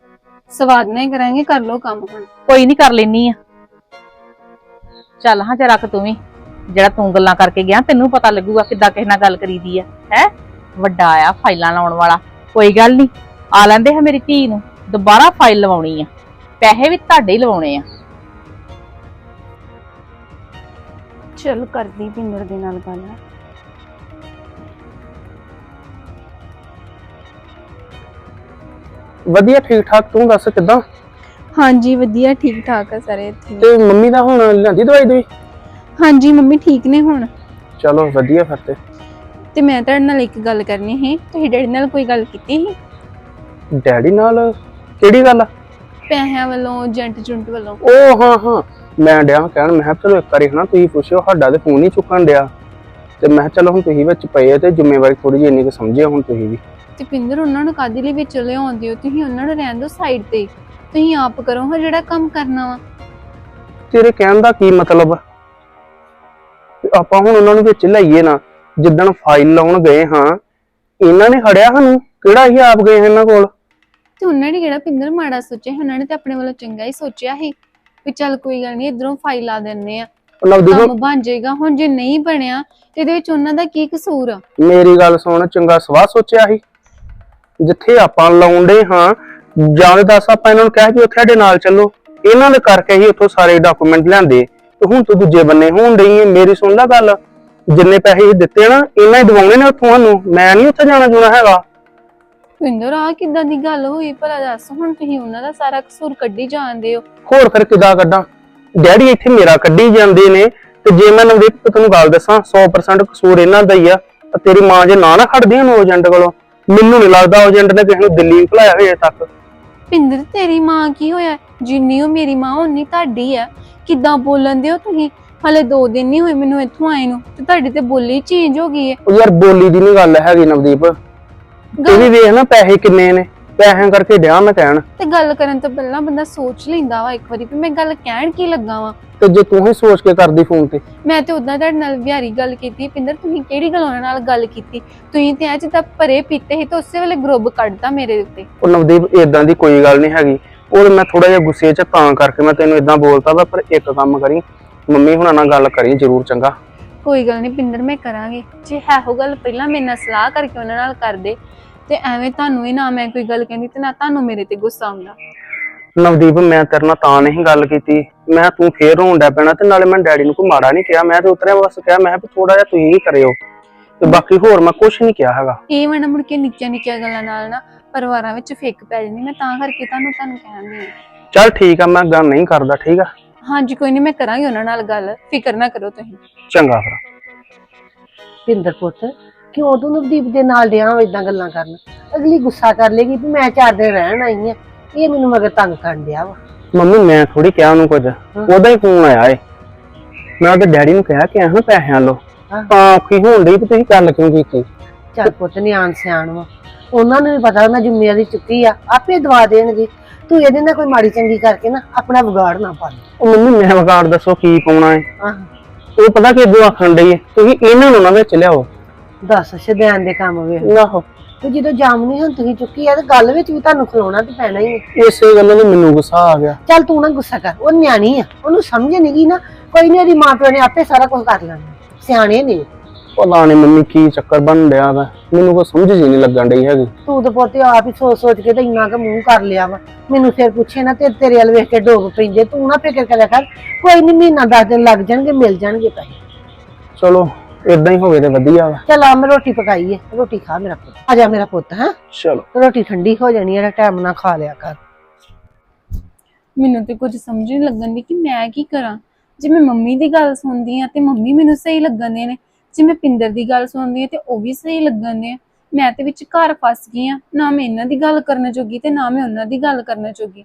ਸਵਾਦ ਨਾਲ ਹੀ ਕਰਾਂਗੇ ਕਰ ਲੋ ਕੰਮ ਹੁਣ। ਕੋਈ ਨਹੀਂ ਕਰ ਲੈਨੀ ਆ। ਚੱਲ ਹਾਂ ਜਰਾ ਕਿ ਤੂੰ ਵੀ। ਜਿਹੜਾ ਤੂੰ ਗੱਲਾਂ ਕਰਕੇ ਗਿਆ ਤੈਨੂੰ ਪਤਾ ਲੱਗੂਗਾ ਕਿੱਦਾਂ ਕਿਸੇ ਨਾਲ ਗੱਲ ਕਰੀਦੀ ਆ ਹੈ? ਵੱਡਾ ਆ ਫਾਈਲਾਂ ਲਾਉਣ ਵਾਲਾ। ਕੋਈ ਗੱਲ ਨਹੀਂ ਆ ਲੈਂਦੇ ਹੈ ਮੇਰੀ ਧੀ ਨੂੰ। ਦੁਬਾਰਾ ਫਾਈਲ ਲਵਾਉਣੀ ਆ। ਪੈਸੇ ਵੀ ਤੁਹਾਡੇ ਹੀ ਲਵਾਉਣੇ ਆ। ਚਲ ਕਰਦੀ ਪਿੰਦਰ ਦੇ ਨਾਲ ਗੱਲ। ਵਧੀਆ ਠੀਕ ਠਾਕ ਤੂੰ ਦੱਸ ਕਿੱਦਾਂ? ਹਾਂਜੀ ਵਧੀਆ ਠੀਕ ਠਾਕ ਆ ਸਾਰੇ ਇੱਥੇ। ਤੇ ਮੰਮੀ ਦਾ ਹੁਣ ਲਿਆਂਦੀ ਦਵਾਈ ਦਵਾਈ? ਹਾਂਜੀ ਮੰਮੀ ਠੀਕ ਨੇ ਹੁਣ। ਚਲੋ ਵਧੀਆ ਫਿਰ ਤੇ। ਤੇ ਮੈਂ ਤੁਹਾਡੇ ਨਾਲ ਇੱਕ ਗੱਲ ਕਰਨੀ ਸੀ। ਤੁਸੀਂ ਡੈਡੀ ਨਾਲ ਕੋਈ ਗੱਲ ਕੀਤੀ ਸੀ? ਡੈਡੀ ਨਾਲ? ਕਿਹੜੀ ਗੱਲ ਆ? ਪੈਸਿਆਂ ਵੱਲੋਂ ਏਜੰਟ ਜੁੰਟ ਵੱਲੋਂ। ਉਹ ਹਾਂ ਹਾਂ। ਮੈਂ ਡਿਆ ਕਹਿਣ ਮੈਂ ਕਿਹਾ ਚਲੋ ਇੱਕ ਵਾਰੀ ਹਨਾ ਤੁਸੀਂ ਪੁੱਛਿਓ ਸਾਡਾ ਤੇ ਫੋਨ ਹੀ ਚੁੱਕਣ ਡਿਆ। ਤੇ ਮੈਂ ਕਿਹਾ ਚਲੋ ਹੁਣ ਤੁਸੀਂ ਵਿੱਚ ਪਏ ਆ ਤੇ ਜ਼ਿੰਮੇਵਾਰੀ ਥੋੜੀ ਜਿਹੀ ਇੰਨੀ ਕੁ ਸਮਝਿਓ ਹੁਣ ਤੁਸੀਂ ਵੀ। ਤੇ ਪਿੰਦਰ ਉਹਨਾਂ ਨੂੰ ਕਾਦੀ ਲਈ ਵਿੱਚ ਲਿਆਉਂਦੇ ਹੋ? ਤੁਸੀਂ ਉਹਨਾਂ ਨੂੰ ਰਹਿਣ ਦਿਓ ਸਾਈਡ ਤੇ ਤੁਸੀਂ ਆਪ ਕਰੋ ਹਾਂ ਜਿਹੜਾ ਕੰਮ ਕਰਨਾ ਵਾ। ਤੇਰੇ ਕਹਿਣ ਦਾ ਕੀ ਮਤਲਬ? ਆ? ਵੀ ਆਪਾਂ ਹੁਣ ਉਹਨਾਂ ਨੂੰ ਵਿੱਚ ਲਈਏ ਨਾ ਜਿੱਦਣ ਫਾਈਲ ਲਾਉਣ ਗਏ ਹਾਂ ਇਹਨਾਂ ਨੇ ਖੜਿਆ ਸਾਨੂੰ? ਕਿਹੜਾ ਹੀ ਆਪ ਗਏ ਹਾਂ ਇਹਨਾਂ ਕੋਲ? ਤੇ ਉਹਨਾਂ ਨੇ ਕਿਹੜਾ ਪਿੰਦਰ ਮਾੜਾ ਸੋਚਿਆ ਉਹਨਾਂ ਨੇ ਤੇ ਆਪਣੇ ਵੱਲੋਂ ਚੰਗਾ ਹੀ ਸੋਚਿਆ ਸੀ ਵੀ ਚੱਲ ਕੋਈ ਗੱਲ ਨਹੀਂ ਇਧਰੋਂ ਫਾਈਲ ਲਾ ਦਿੰਨੇ ਆ ਉਹ ਨਵਦੀਪ ਕੰਮ ਬਣ ਜਾਏਗਾ ਹੁਣ ਜੇ ਨਹੀਂ ਬਣਿਆ ਤੇ ਇਹਦੇ ਵਿੱਚ ਉਹਨਾਂ ਦਾ ਕੀ ਕਸੂਰ ਆ? ਮੇਰੀ ਗੱਲ ਸੁਣ ਚੰਗਾ ਸਵਾਹ ਸੋਚਿਆ ਸੀ। ਜਿੱਥੇ ਆਪਾਂ ਲਾਉਂਦੇ ਹਾਂ ਜਾਂ ਦੱਸ ਆਪਾਂ ਇਹਨਾਂ ਨੂੰ ਕਹਿ ਵੀ ਉੱਥੇ ਸਾਡੇ ਨਾਲ ਚੱਲੋ। ਇਹਨਾਂ ਦੇ ਕਰਕੇ ਹੀ ਉੱਥੋਂ ਸਾਰੇ ਡਾਕੂਮੈਂਟ ਲਿਆਂਦੇ। ਤੇ ਹੁਣ ਤੂੰ ਦੂਜੇ ਬੰਨੇ ਹੋਣ ਏ ਮੇਰੀ ਸੁਣ ਲੈ ਗੱਲ। ਜਿੰਨੇ ਪੈਸੇ ਇਹ ਦਿੱਤੇ ਨਾ ਇਹਨਾਂ ਹੀ ਦਿਵਾਉਣੇ ਨੇ ਉੱਥੋਂ ਸਾਨੂੰ। ਮੈਂ ਨਹੀਂ ਉੱਥੇ ਜਾਣਾ ਜੁਣਾ ਹੈਗਾ। ਪਿੰਦਰ ਆ ਕਿੱਦਾਂ ਦੀ ਗੱਲ ਹੋਈ? ਭਲਾ ਦੱਸ ਹੁਣ ਤੁਸੀਂ ਉਹਨਾਂ ਦਾ ਸਾਰਾ ਕਸੂਰ ਕੱਢੀ ਜਾਂਦੇ ਹੋ। ਹੋਰ ਫਿਰ ਕਿੱਦਾਂ ਕੱਢਾਂ? ਡੈਡੀ ਇੱਥੇ ਮੇਰਾ ਕੱਢੀ ਜਾਂਦੇ ਨੇ। ਤੇ ਜੇ ਮੈਂ ਨਵਦੀਪ ਤੈਨੂੰ ਗੱਲ ਦੱਸਾਂ 100% ਕਸੂਰ ਇਹਨਾਂ ਦਾ ਹੀ ਆ। ਤਾਂ ਤੇਰੀ ਮਾਂ ਜੇ ਨਾ ਨਾ ਖੜਦੀ ਉਹਨੂੰ ਏਜੰਟ ਕੋਲੋਂ। ਮੈਨੂੰ ਨਹੀਂ ਲੱਗਦਾ ਏਜੰਟ ਨੇ ਕਿਸੇ ਨੂੰ ਦਿੱਲੀ ਭੁਲਾਇਆ ਹੋਇਆ ਤੱਕ। ਪਿੰਦਰ ਤੇਰੀ ਮਾਂ ਕੀ ਹੋਇਆ? ਜਿੰਨੀ ਉਹ ਮੇਰੀ ਮਾਂ ਉਨੀ ਤੁਹਾਡੀ ਆ। ਕਿੱਦਾਂ ਬੋਲਣ ਦਿਓ ਤੁਸੀਂ? ਹਲੇ 2 ਦਿਨ ਨਹੀਂ ਹੋਏ ਮੈਨੂੰ ਇੱਥੋਂ ਆਏ ਨੂੰ ਤੇ ਤੁਹਾਡੀ ਤੇ ਬੋਲੀ ਚੇਂਜ ਹੋ ਗਈ ਹੈ ਉਹ ਯਾਰ ਬੋਲੀ ਦੀ ਨਹੀਂ ਗੱਲ ਹੈਗੀ ਨਵਦੀਪ। ਇਹ ਵੀ ਵੇਖ ਨਾ ਪੈਸੇ ਕਿੰਨੇ ਨੇ। ਪੈਸਿਆਂ ਕਰਕੇ ਡਿਆ ਮੈਂ ਕਹਿਣ। ਤੇ ਗੱਲ ਕਰਨ ਤੋਂ ਪਹਿਲਾਂ ਬੰਦਾ ਸੋਚ ਲੈਂਦਾ ਵਾ ਇੱਕ ਵਾਰੀ ਵੀ ਮੈਂ ਗੱਲ ਕਹਿਣ ਕੀ ਲੱਗਾ ਵਾਂ। ਤੇ ਜੇ ਤੂੰ ਹੀ ਸੋਚ ਕੇ ਕਰਦੀ ਫੋਨ ਤੇ। ਮੈਂ ਤੇ ਉਦਾਂ ਤੁਹਾਡੇ ਨਾਲ ਵਿਹਾਰੀ ਗੱਲ ਕੀਤੀ ਪਿੰਦਰ ਤੁਸੀਂ ਕਿਹੜੀ ਗੱਲ ਉਹਨਾਂ ਨਾਲ ਗੱਲ ਕੀਤੀ? ਤੁਸੀਂ ਤੇ ਅੱਜ ਤਾਂ ਭਰੇ ਪੀਤੇ ਸੀ ਤੇ ਉਸੇ ਵੇਲੇ ਗਰੁੱਬ ਕੱਢਤਾ ਮੇਰੇ ਉੱਤੇ। ਉਹ ਨਵਦੀਪ ਇਦਾਂ ਦੀ ਕੋਈ ਗੱਲ ਨਹੀਂ ਹੈਗੀ। ਉਹ ਮੈਂ ਥੋੜਾ ਜਿਹਾ ਗੁੱਸੇ 'ਚ ਤਾਂ ਕਰਕੇ ਮੈਂ ਤੈਨੂੰ ਇਦਾਂ ਬੋਲਤਾ ਵਾ ਪਰ ਇੱਕ ਕੰਮ ਕਰੀ ਮੰਮੀ ਹੁਣਾਂ ਨਾਲ ਗੱਲ ਕਰੀ ਜ਼ਰੂਰ ਚੰਗਾ। ਕੋਈ ਗੱਲ ਨਹੀਂ ਪਿੰਦਰ ਮੈਂ ਕਰਾਂਗੀ। ਜੇ ਹੈ ਉਹ ਗੱਲ ਪਹਿਲਾਂ ਮੇਰੇ ਨਾਲ ਸਲਾਹ ਕਰਕੇ ਉਹਨਾਂ ਨਾਲ ਕਰਦੇ ਤੇ ਐਵੇਂ ਤੁਹਾਨੂੰ ਹੀ ਨਾ ਮੈਂ ਕੋਈ ਗੱਲ ਕਹਿੰਦੀ ਤੇ ਨਾ ਤੁਹਾਨੂੰ ਮੇਰੇ ਤੇ ਗੁੱਸਾ ਆਉਂਦਾ। ਨਵਦੀਪ ਮੈਂ ਤੇਰੇ ਨਾਲ ਤਾਂ ਨਹੀਂ ਗੱਲ ਕੀਤੀ। ਮੈਂ ਤੂੰ ਫੇਰ ਹੋਣ ਡਿਆ ਪੈਣਾ ਤੇ ਨਾਲੇ ਮੈਂ ਡੈਡੀ ਨੂੰ ਕੋਈ ਮਾੜਾ ਨਹੀਂ ਕਿਹਾ। ਮੈਂ ਤੇ ਉਤਰਿਆ ਬਸ ਕਿਹਾ ਮੈਂ ਵੀ ਥੋੜਾ ਜਿਹਾ ਤੁਸੀਂ ਹੀ ਕਰਿਓ। ਤੇ ਬਾਕੀ ਹੋਰ ਮੈਂ ਕੁਝ ਨਹੀਂ ਕਿਹਾ ਹੈਗਾ। ਇਹ ਵਣਾ ਮੁੜ ਕੇ ਨਿੱਕੀਆਂ ਨਿੱਕੀਆਂ ਗੱਲਾਂ ਨਾਲ ਨਾ ਪਰਿਵਾਰਾਂ ਵਿੱਚ ਫੇਕ ਪੈ ਜਾਂਦੀ। ਮੈਂ ਤਾਂ ਕਰਕੇ ਤੁਹਾਨੂੰ ਤੁਹਾਨੂੰ ਕਹਿੰਦੀ ਹਾਂ। ਚੱਲ ਠੀਕ ਆ ਮੈਂ ਗੱਲ ਨਹੀਂ ਕਰਦਾ ਠੀਕ ਆ? ਹਾਂਜੀ ਕੋਈ ਨਹੀਂ ਮੈਂ ਕਰਾਂਗੀ ਉਹਨਾਂ ਨਾਲ ਗੱਲ। ਫਿਕਰ ਨਾ ਕਰੋ ਤੁਸੀਂ। ਚੰਗਾ ਫਿਰ। ਪਿੰਦਰ ਪੁੱਤ ਕਿਉਂ ਤੂੰ ਨਵਦੀਪ ਦੇ ਨਾਲ ਡਿਆ ਵਾ ਇਦਾਂ ਗੱਲਾਂ ਕਰਨ? ਅਗਲੀ ਗੁੱਸਾ ਕਰ ਲੇਗੀ ਵੀ ਮੈਂ ਚਾਰ ਦਿਨ ਰਹਿਣ ਆਈ ਆ। ਇਹ ਮੈਨੂੰ ਮਗਰ ਤੰਗ ਕਰਨ ਡਿਆ ਵਾ। ਮੰਮੀ ਮੈਂ ਥੋੜੀ ਕਿਹਾ ਉਹਨੂੰ ਕੁਝ। ਉਹਦਾ ਹੀ ਫੋਨ ਆਇਆ ਏ। ਮੈਂ ਉਹਦੇ ਡੈਡੀ ਨੂੰ ਕਿਹਾ ਕਿ ਆਹ ਪੈਸਿਆਂ ਲੋ। ਤਾਂ ਔਖੀ ਹੋਣ ਡਈ ਵੀ ਤੁਸੀਂ ਗੱਲ ਕਿਉਂ ਕੀਤੀ? ਚੱਲ ਪੁੱਤ ਨਿਆਣ ਸਿਆਣ ਵਾ। ਉਹਨਾਂ ਨੂੰ ਵੀ ਪਤਾ ਉਹਨਾਂ ਜ਼ਿੰਮੇਵਾਰੀ ਚੁੱਕੀ ਆ। ਆਪੇ ਦਵਾ ਦੇਣਗੇ। ਤੂੰ ਇਹਦੇ ਨਾਲ ਕੋਈ ਮਾੜੀ ਚੰਗੀ ਕਰਕੇ ਨਾ ਆਪਣਾ ਵਿਗਾੜ ਨਾ ਪਾ। ਉਹ ਮੰਮੀ ਮੈਂ ਵਗਾੜ ਦੱਸੋ ਕੀ ਪਾਉਣਾ ਏ। ਉਹ ਪਤਾ ਕਿ ਅੱਗੋਂ ਆਖਣ ਡਈ ਏ? ਤੁਸੀਂ ਇਹਨਾਂ ਨੂੰ ਨਾ ਵਿੱਚ ਲਿਆਓ। ਦੱਸ ਸ਼ਦੈਨ ਦੇ ਕੰਮ ਵੇਖ। ਆਹੋ। ਤੇ ਜਦੋਂ ਜਾਮਨੀ ਹੁਣ ਤੁਸੀਂ ਚੁੱਕੀ ਆ ਤੇ ਗੱਲ ਵਿੱਚ ਵੀ ਤੁਹਾਨੂੰ ਖਲੋਣਾ ਤੇ ਪੈਣਾ ਹੀ ਆ। ਇਸੇ ਗੱਲੋਂ ਤੇ ਮੈਨੂੰ ਗੁੱਸਾ ਆ ਗਿਆ। ਚੱਲ ਤੂੰ ਨਾ ਗੁੱਸਾ ਕਰ ਉਹ ਨਿਆਣੀ ਆ ਉਹਨੂੰ ਸਮਝ ਨਹੀਂ ਗਈ ਨਾ ਕੋਈ ਨਹੀਂ ਉਹਦੀ ਮਾਂ ਪਿਓ ਨੇ ਆਪੇ ਸਾਰਾ ਕੁਝ ਕਰ ਲੈਣਾ। ਸਿਆਣੇ ਨੇ। ਪਤਾ ਨੀ ਮੰਮੀ ਕੀ ਚੱਕਰ ਬਣ ਰਿਹਾ ਵਾ? ਮੈਨੂੰ ਕੋਈ ਸਮਝ ਜੀ ਨਹੀਂ ਲੱਗਣ ਡਈ ਹੈਗੀ। ਤੂੰ ਤਾਂ ਪੁੱਤ ਆਪ ਹੀ ਸੋਚ ਸੋਚ ਕੇ ਤੇ ਇੰਨਾ ਕੁ ਮੂੰਹ ਕਰ ਲਿਆ ਵਾ। ਮੈਨੂੰ ਫਿਰ ਪੁੱਛੇ ਨਾ ਤੇ ਤੇਰੇ ਵੱਲ ਵੇਖ ਕੇ ਡੋਬ ਪੈਂਦੇ ਤੂੰ ਨਾ ਫਿਕਰ ਕਰਿਆ ਕਰ। ਕੋਈ ਨਹੀਂ ਮਹੀਨਾ ਦਸ ਦਿਨ ਲੱਗ ਜਾਣਗੇ ਮਿਲ ਜਾਣਗੇ ਪੈਸੇ। ਚਲੋ ਇਦਾਂ ਹੀ ਹੋਵੇ ਤੇ ਵਧੀਆ ਵਾ। ਚੱਲ ਆ ਮੈਂ ਰੋਟੀ ਪਕਾਈ ਏ ਰੋਟੀ ਖਾ ਮੇਰਾ ਪੁੱਤ। ਆ ਜਾ ਮੇਰਾ ਪੁੱਤ ਹੈ? ਚਲੋ। ਰੋਟੀ ਠੰਡੀ ਹੋ ਜਾਣੀ ਹੈ ਟਾਈਮ ਨਾਲ ਖਾ ਲਿਆ ਕਰ। ਮੈਨੂੰ ਤੇ ਕੁਝ ਸਮਝ ਨਹੀਂ ਲੱਗਣ ਦੀ ਕਿ ਮੈਂ ਕੀ ਕਰਾਂ। ਜੇ ਮੈਂ ਮੰਮੀ ਦੀ ਗੱਲ ਸੁਣਦੀ ਆ ਤੇ ਮੰਮੀ ਮੈਨੂੰ ਸਹੀ ਲੱਗਣਦੇ ਨੇ। ਜੇ ਮੈਂ ਪਿੰਦਰ ਦੀ ਗੱਲ ਸੁਣਦੀ ਆ ਤੇ ਉਹ ਵੀ ਸਹੀ ਲੱਗਣਦੇ ਆ। ਮੈਂ ਤੇ ਵਿੱਚ ਘਰ ਫਸ ਗਈ ਆ ਨਾ ਮੈਂ ਇਹਨਾਂ ਦੀ ਗੱਲ ਕਰਨ ਜੋਗੀ ਤੇ ਨਾ ਮੈਂ ਉਹਨਾਂ ਦੀ ਗੱਲ ਕਰਨ ਜੋਗੀ।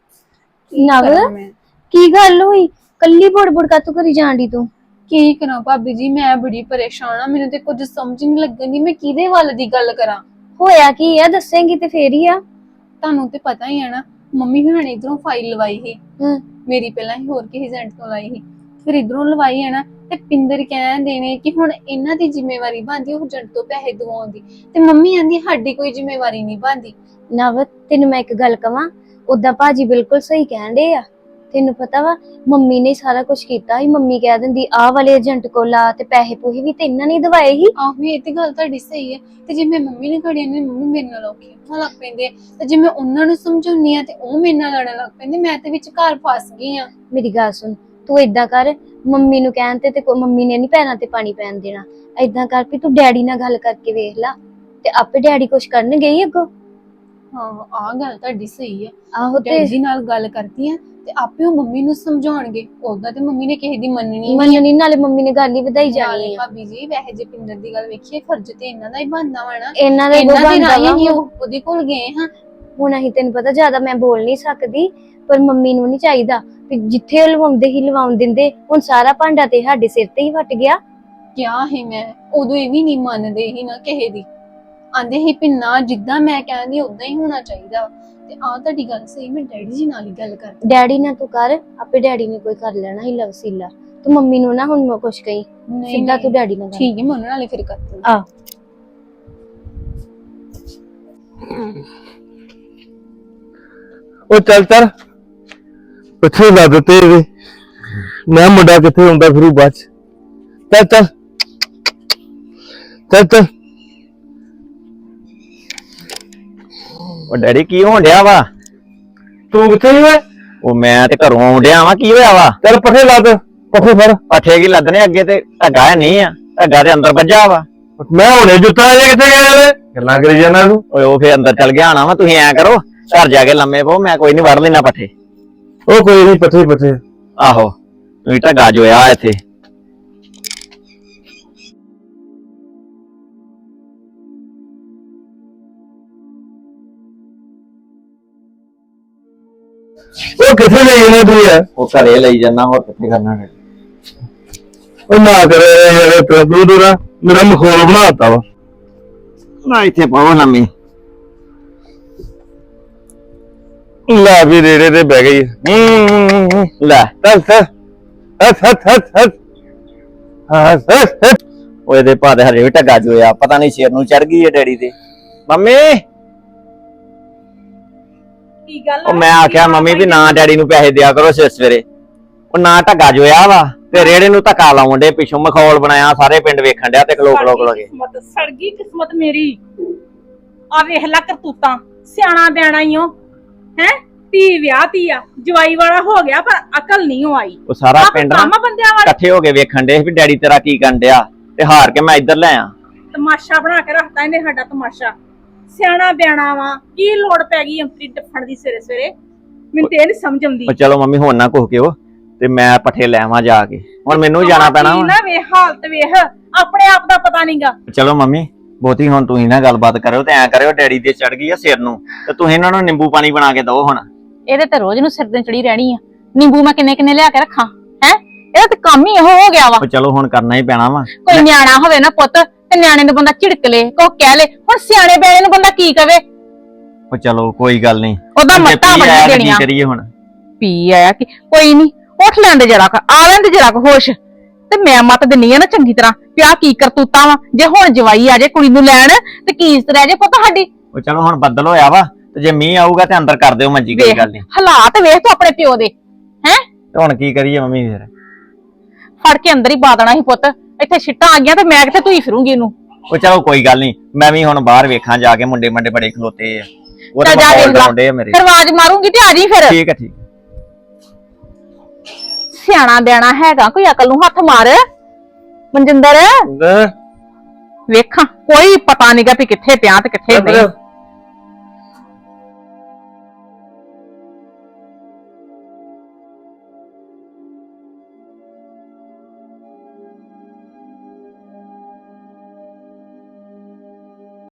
ਕੀ ਨਵ? ਕਰਾਂ ਮੈਂ? ਕੀ ਗੱਲ ਹੋਈ? ਕੱਲੀ ਬੁੜ-ਬੁੜ ਕਾ ਤੂੰ ਕਰੀ ਜਾਂਦੀ ਤੂੰ? ਕੀ ਕਰਾਂ ਭਾਬੀ ਜੀ? ਮੈਂ ਬੜੀ ਪਰੇਸ਼ਾਨ ਆ ਮੈਨੂੰ ਤੇ ਕੁਝ ਸਮਝ ਨਹੀਂ ਲੱਗਣ ਦੀ। ਮੈਂ ਕਿਹਦੇ ਵੱਲ ਦੀ ਗੱਲ ਕਰਾਂ? ਹੋਇਆ ਕੀ ਆ? ਦੱਸੇਂਗੀ ਤੇ ਫੇਰ ਹੀ ਆ। ਤੁਹਾਨੂੰ ਤੇ ਪਤਾ ਹੀ ਹੈ ਨਾ ਮੰਮੀ ਹੁਣਾਂ ਨੇ ਇਧਰੋਂ ਫਾਈਲ ਲਵਾਈ ਸੀ। ਹੂੰ। ਮੇਰੀ ਪਹਿਲਾਂ ਹੀ ਹੋਰ ਕਿਸੇ ਏਜੰਟ ਤੋਂ ਲਾਈ ਸੀ। ਫਿਰ ਇਧਰੋਂ ਲਵਾਈ ਹੈ ਨਾ ਤੇ ਪਿੰਦਰ ਕਹਿੰਦੇ ਨੇ ਕਿ ਹੁਣ ਇਹਨਾਂ ਦੀ ਜ਼ਿੰਮੇਵਾਰੀ ਬਣਦੀ ਉਹ ਏਜੰਟ ਤੋਂ ਪੈਸੇ ਦਿਵਾਉਣ ਦੀ ਤੇ ਮੰਮੀ ਆਂਦੀ ਸਾਡੀ ਕੋਈ ਜ਼ਿੰਮੇਵਾਰੀ ਨਹੀਂ ਬਣਦੀ। ਨਵ ਤੈਨੂੰ ਮੈਂ ਇੱਕ ਗੱਲ ਕਵਾਂ ਉਦਾਂ ਭਾਜੀ ਬਿਲਕੁਲ ਸਹੀ ਕਹਿੰਦੇ ਆ। ਤੈਨੂੰ ਪਤਾ ਵਾ ਮੰਮੀ ਨੇ ਸਾਰਾ ਕੁਝ ਕੀਤਾ ਸੀ। ਮੰਮੀ ਕਹਿ ਦਿੰਦੀ ਆਹ ਵਾਲੇ ਏਜੰਟ ਕੋਲ ਆ ਤੇ ਪੈਸੇ ਪੂਹੇ ਵੀ ਤੇ ਇਹਨਾਂ ਨੇ ਹੀ ਦਵਾਏ ਸੀ? ਆਹੋ ਇਹ ਤੇ ਗੱਲ ਤੁਹਾਡੀ ਸਹੀ ਹੈ। ਤੇ ਜੇ ਮੈਂ ਮੰਮੀ ਨੇ ਖੜੀ ਨੇ ਮੰਮੀ ਮੇਰੇ ਨਾਲ ਔਖੀ ਹੋਣ ਲੱਗ ਪੈਂਦੇ ਆ। ਤੇ ਜੇ ਮੈਂ ਉਹਨਾਂ ਨੂੰ ਸਮਝਾਉਣੀ ਆ ਤੇ ਉਹ ਮੇਰੇ ਨਾਲ ਲੜਨ ਲੱਗ ਪੈਂਦੇ ਮੈਂ ਤੇ ਵਿੱਚ ਘਰ ਫਸ ਗਈ ਆ ਮੇਰੀ ਗੱਲ ਸੁਣ ਤੂੰ ਏਦਾਂ ਕਰ ਮੰਮੀ ਨੂੰ ਕਹਿਣ ਤੇ ਤੇ ਕੋ- ਮੰਮੀ ਨੇ ਨਹੀਂ ਪੈਰਾਂ ਤੇ ਪਾਣੀ ਪੈਣ ਦੇਣਾ। ਏਦਾਂ ਕਰ ਵੀ ਤੂੰ ਡੈਡੀ ਨਾਲ ਗੱਲ ਕਰਕੇ ਵੇਖ ਲੈ ਤੇ ਆਪੇ ਡੈਡੀ ਕੁਝ ਕਰਨਗੇ ਹੀ ਅੱਗੋਂ। ਹਾਂ ਆਹ ਗੱਲ ਤੁਹਾਡੀ ਸਹੀ ਆ ਆਹੋ ਤੇ ਜੀ ਨਾਲ ਗੱਲ ਕਰਦੀ ਆ ਤੇ ਆਪੇ ਉਹ ਮੰਮੀ ਨੂੰ ਸਮਝਾਉਣਗੇ। ਉਦਾਂ ਤੇ ਮੰਮੀ ਨੇ ਕਿਸੇ ਦੀ ਮੰਨਣੀ ਨਹੀਂ। ਮੰਨਣੀ ਨਾਲੇ ਮੰਮੀ ਨੇ ਗੱਲ ਹੀ ਵਧਾਈ ਜਾਣੀ ਆ। ਭਾਬੀ ਜੀ ਵੈਸੇ ਜੇ ਪਿੰਦਰ ਦੀ ਗੱਲ ਵੇਖੀਏ ਫਰਜ਼ ਤੇ ਇਹਨਾਂ ਦਾ ਹੀ ਬਣਦਾ ਵਾ ਨਾ। ਇਹਨਾਂ ਦੇ ਦੇ ਬਣਦਾ ਵਾ। ਹੀ ਉਹ ਉਹਦੇ ਕੋਲ ਗਏ ਹਾਂ। ਹੁਣ ਅਸੀਂ ਤੈਨੂੰ ਪਤਾ ਜ਼ਿਆਦਾ ਮੈਂ ਬੋਲ ਨਹੀਂ ਸਕਦੀ ਪਰ ਮੰਮੀ ਨੂੰ ਨਹੀਂ ਚਾਹੀਦਾ। ਵੀ ਜਿੱਥੇ ਉਹ ਲਵਾਉਂਦੇ ਹੀ ਲਵਾਉਣ ਦਿੰਦੇ ਹੁਣ ਸਾਰਾ ਭਾਂਡਾ ਤੇ ਸਾਡੇ ਸਿਰ ਤੇ ਹੀ ਵਟ ਗਿਆ। ਕਿਹਾ ਹੈ ਮੈਂ ਉਦੋਂ ਇਹ ਵੀ ਨਹੀਂ ਮੰਨਦੇ ਹੀ ਨਾ ਕਿਸੇ ਦੀ। ਆਂਦੇ ਹੀ ਪਿੰਨਾ ਜਿੱਦਾਂ ਮੈਂ ਕਹਿੰਦੀ ਉਦਾਂ ਹੀ ਹੋਣਾ ਚਾਹੀਦਾ। ਤੇ ਆ ਤੁਹਾਡੀ ਗੱਲ ਸਹੀ ਮੈਂ ਡੈਡੀ ਜੀ ਨਾਲ ਹੀ ਗੱਲ ਕਰ ਡੈਡੀ ਨਾਲ ਤੂੰ ਕਰ ਆਪੇ ਡੈਡੀ ਨੇ ਕੋਈ ਕਰ ਲੈਣਾ ਹੀ ਲਵਸੀਲਾ ਤੂੰ ਮੰਮੀ ਨੂੰ ਨਾ ਹੁਣ ਕੁਛ ਕਹੀ। ਨਹੀਂ ਸਿੱਧਾ ਤੂੰ ਡੈਡੀ ਨਾਲ ਕਰ। ਠੀਕ ਹੈ ਮੈਂ ਉਹਨਾਂ ਨਾਲੇ ਫਿਰ ਕਰਦੀ ਆ ਉਹ ਚੱਲ ਚੱਲ ਪਿੱਛੇ ਲਾ ਦਿੱਤੇ ਇਹਦੇ ਮੈਂ ਮੁੰਡਾ ਕਿੱਥੇ ਹੁੰਦਾ ਫਿਰੂ ਬਾਅਦ ਚ ਚੱਲ ਚੱਲ। ਚੱਲ ਚੱਲ। ਉਹ ਡੈਡੀ ਕੀ ਹੋਣ ਡਿਆ ਵਾ? ਤੂੰ ਕਿੱਥੇ ਓਏ? ਉਹ ਮੈਂ ਤੇ ਘਰੋਂ ਆਉਣ ਡਿਆ ਵਾ ਕੀ ਹੋਇਆ ਵਾ? ਚੱਲ ਪੱਠੇ ਲਾ ਦੇ ਪੱਠੇ ਫੜ। ਪੱਠੇ ਕੀ ਲੱਦਣੇ ਅੱਗੇ ਤੇ ਧੱਗਾ ਹੈ ਨਹੀਂ ਆ ਧੱਗਾ ਤੇ ਅੰਦਰ ਵੱਜਾ ਵਾ। ਮੈਂ ਹੁਣੇ ਜੁੱਤਾ ਜੇ ਕਿੱਥੇ ਗਿਆ ਵੇ ਗੱਲਾਂ ਕਰੀ ਜਾਣਾ ਤੂੰ। ਓਏ ਉਹ ਫੇਰ ਅੰਦਰ ਚਲ ਗਿਆ ਆਣਾ ਵਾ ਤੁਸੀਂ ਐ ਕਰੋ ਘਰ ਜਾ ਕੇ ਲੰਮੇ ਪਓ ਮੈਂ ਕੋਈ ਨਹੀਂ ਵੜ ਲੈਣਾ ਪੱਠੇ। ਉਹ ਕੋਈ ਨਹੀਂ ਪੱਠੇ ਪੱਠੇ। ਆਹੋ ਤੁਸੀਂ ਧੱਗਾ ਜੋਇਆ ਇੱਥੇ। ਉਹ ਕਿੱਥੇ ਲੈ ਜਾਣਾ ਤੂੰ ਯਾਰ? ਉਹ ਘਰੇ ਲਈ ਜਾਣਾ ਹੋਰ ਕਿੱਥੇ ਕਰਨਾ ਹੈ ਉਹ ਨਾ ਕਰੇ ਯਾਰ ਤੂੰ ਦੂਰ ਮੇਰਾ ਮਖੌਲ ਬਣਾਤਾ ਵਾ। ਨਾ ਇੱਥੇ ਪਾਓ ਲੰਮੀ ਲੈ ਵੀ ਰੇੜੇ ਤੇ ਬਹਿ ਗਈ। ਹੂੰ ਲੈ ਚੱਲ ਚੱਲ ਹੱਥ ਹੱਥ ਹੱਥ ਹੱਥ ਹਾਂ ਹੱਥ ਇਹਦੇ ਭਾਦੇ ਹਰੇ ਵੀ ਧੱਗਾ ਜੋਇਆ ਪਤਾ ਨਹੀਂ ਸਿਰ ਨੂੰ ਚੜ ਗਈ ਹੈ ਡੈਡੀ ਦੇ। ਮੰਮੀ! ਕੀ ਗੱਲ ਉਹ ਮੈਂ ਆਖਿਆ ਮੰਮੀ ਵੀ ਨਾ ਡੈਡੀ ਨੂੰ ਪੈਸੇ ਦਿਆ ਕਰੋ ਸਵੇਰੇ ਸਵੇਰੇ। ਉਹ ਨਾ ਧੱਗਾ ਜੋਇਆ ਵਾ ਤੇ ਰੇੜੇ ਨੂੰ ਧੱਕਾ ਲਾਉਣ ਦੇ ਪਿੱਛੋਂ ਮਖੌਲ ਬਣਾਇਆ ਸਾਰੇ ਪਿੰਡ ਵੇਖਣ ਡਿਆ ਤੇ ਖਲੋ ਖਲੋ ਖਲੋ ਕੇ। ਕਿਸਮਤ ਸੜ ਗਈ ਕਿਸਮਤ ਮੇਰੀ। ਆ ਵੇਖ ਲੈ ਕਰਤੂਤਾਂ ਸਿਆਣਾ ਬਿਆਣਾ ਹੀ ਹੋ ਹੈ? ਧੀ ਵਿਆਹਤੀ ਆ ਜਵਾਈ ਵਾਲਾ ਹੋ ਗਿਆ ਪਰ ਅਕਲ ਨਹੀਂ ਉਹ ਆਈ। ਉਹ ਸਾਰਾ ਆਹ ਪਿੰਡ ਨਾ ਕੰਮ ਬੰਦਿਆਂ ਵਾਲਾ। ਇਕੱਠੇ ਹੋ ਕੇ ਵੇਖਣ ਦੇ ਵੀ ਡੈਡੀ ਤੇਰਾ ਕੀ ਕਰਨ ਡਿਆ ਤੇ ਹਾਰ ਕੇ ਮੈਂ ਇੱਧਰ ਲੈ ਆ ਤਮਾਸ਼ਾ ਬਣਾ ਕੇ ਰੱਖਤਾ ਇਹਨੇ ਸਾਡਾ ਤਮਾਸ਼ਾ। ਸਿਆਣਾ ਬਿਆਣਾ ਵਾ ਕੀ ਲੋੜ ਪੈ ਗਈ ਅੰਤਰੀ ਡੱਫਣ ਦੀ ਸਵੇਰੇ ਸਵੇਰੇ? ਮੈਨੂੰ ਤੇ ਇਹ ਨਹੀਂ ਸਮਝ ਆਉਂਦੀ। ਉਹ ਚਲੋ ਮੰਮੀ ਹੁਣ ਨਾ ਕੁਹ ਕਿਓ ਤੇ ਮੈਂ ਪੱਠੇ ਲੈਵਾਂ ਜਾ ਕੇ। ਹੁਣ ਮੈਨੂੰ ਜਾਣਾ ਪੈਣਾ ਵਾ। ਨਾ ਵੇਖ ਹਾਲਤ ਵੇਖ ਆਪਣੇ ਆਪ ਦਾ ਪਤਾ ਨਹੀਂਗਾ ਚਲੋ ਮੰਮੀ ਬਹੁਤੀ ਹੁਣ ਤੁਸੀਂ ਨਾ ਗੱਲਬਾਤ ਕਰਿਓ ਤੇ ਐ ਕਰਿਓ ਡੈਡੀ ਦੇ ਚੜ ਗਈ ਆ ਸਿਰ ਨੂੰ ਤੇ ਤੁਸੀਂ ਇਹਨਾਂ ਨੂੰ ਨਿੰਬੂ ਪਾਣੀ ਬਣਾ ਕੇ ਦਿਓ ਹੁਣ। ਇਹਦੇ ਤੇ ਰੋਜ਼ ਨੂੰ ਸਿਰ ਤੇ ਚੜੀ ਰਹਿਣੀ ਆ। ਨਿੰਬੂ ਮੈਂ ਕਿੰਨੇ ਕਿੰਨੇ ਲਿਆ ਕੇ ਰੱਖਾਂ ਹੈ? ਇਹਦਾ ਤੇ ਕੰਮ ਹੀ ਇਹੋ ਹੋ ਗਿਆ ਵਾ। ਉਹ ਚਲੋ ਹੁਣ ਕਰਨਾ ਹੀ ਪੈਣਾ ਵਾ। ਕੋਈ ਨਿਆਣਾ ਹੋਵੇ ਨਾ ਪੁੱਤ ਤੇ ਨਿਆਣੇ ਨੂੰ ਬੰਦਾ ਝਿੜਕ ਲੇ ਕੋ ਕਹਿ ਲੇ ਹੁਣ ਸਿਆਣੇ ਬਿਆਣੇ ਨੂੰ ਬੰਦਾ ਕੀ ਕਵੇ? ਉਹ ਚਲੋ ਕੋਈ ਗੱਲ ਨਹੀਂ। ਉਹਦਾ ਜੇ ਮੱਤਾਂ ਪੀ ਆਇਆ ਤੇ ਦੇਣੀਆਂ। ਕਰੀਏ ਹੁਣ? ਪੀ ਆਇਆ ਕਿ? ਕੋਈ ਨਹੀਂ ਉੱਠ ਲੈਂਦੇ ਜਰਾ ਕੁ, ਆ ਲੈਂਦੇ ਜਰਾ ਕੁ ਹੋਸ਼। ਤੇ ਮੈਂ ਮਤ ਦਿੰਨੀ ਆ ਨਾ ਚੰਗੀ ਤਰ੍ਹਾਂ ਪਿਆ ਕੀ ਕਰਤੂਤਾਂ ਵਾ। ਜੇ ਹੁਣ ਜਵਾਈ ਆ ਜੇ ਕੁੜੀ ਨੂੰ ਲੈਣ ਤੇ ਕੀ ਇਸ ਰਹਿ ਜੇ ਪੁੱਤ ਸਾਡੀ? ਉਹ ਚਲੋ ਹੁਣ ਬੱਦਲ ਹੋਇਆ ਵਾ ਤੇ ਜੇ ਮੀਂਹ ਆਊਗਾ ਤੇ ਅੰਦਰ ਕਰ ਦਿਓ ਮੰਜੀ ਕੋਈ ਵੇਖ ਗੱਲ ਨਹੀਂ। ਹਾਲਾਤ ਵੇਖ ਤੂੰ ਆਪਣੇ ਪਿਓ ਦੇ ਹੈ? ਤੇ ਹੁਣ ਕੀ ਕਰੀਏ ਮੰਮੀ ਫਿਰ? ਫੜ ਕੇ ਅੰਦਰ ਹੀ ਪਾ ਦੇਣਾ ਸੀ ਪੁੱਤ। ਇੱਥੇ ਛਿੱਟਾਂ ਆ ਗਈਆਂ ਤੇ ਮੈਂ ਕਿੱਥੇ ਧੂਈ ਫਿਰੂੰਗੀ ਇਹਨੂੰ? ਉਹ ਚਲੋ ਕੋਈ ਗੱਲ ਨਹੀਂ ਮੈਂ ਵੀ ਹੁਣ ਬਾਹਰ ਵੇਖਾਂ ਜਾ ਕੇ ਮੁੰਡੇ ਮੰਡੇ ਬੜੇ ਖਲੋਤੇ ਆ। ਉਹ ਤਾਂ ਜਾ ਲਾ। ਡਾਉਂਦੇ ਆ ਮੇਰੇ। ਫਿਰ ਆਵਾਜ਼ ਮਾਰੂੰਗੀ ਤੇ ਆ ਜੀ ਫਿਰ। ਠੀਕ ਹੈ ਠੀਕ ਸਿਆਣਾ ਬਿਆਣਾ ਹੈਗਾ ਕੋਈ ਅਕਲ ਨੂੰ ਹੱਥ ਮਾਰ। ਮਨਜਿੰਦਰ। ਵੇਖਾਂ ਕੋਈ ਪਤਾ ਨਹੀਂਗਾ ਵੀ ਕਿੱਥੇ ਪਿਆ ਤੇ ਕਿੱਥੇ ਨਹੀਂ।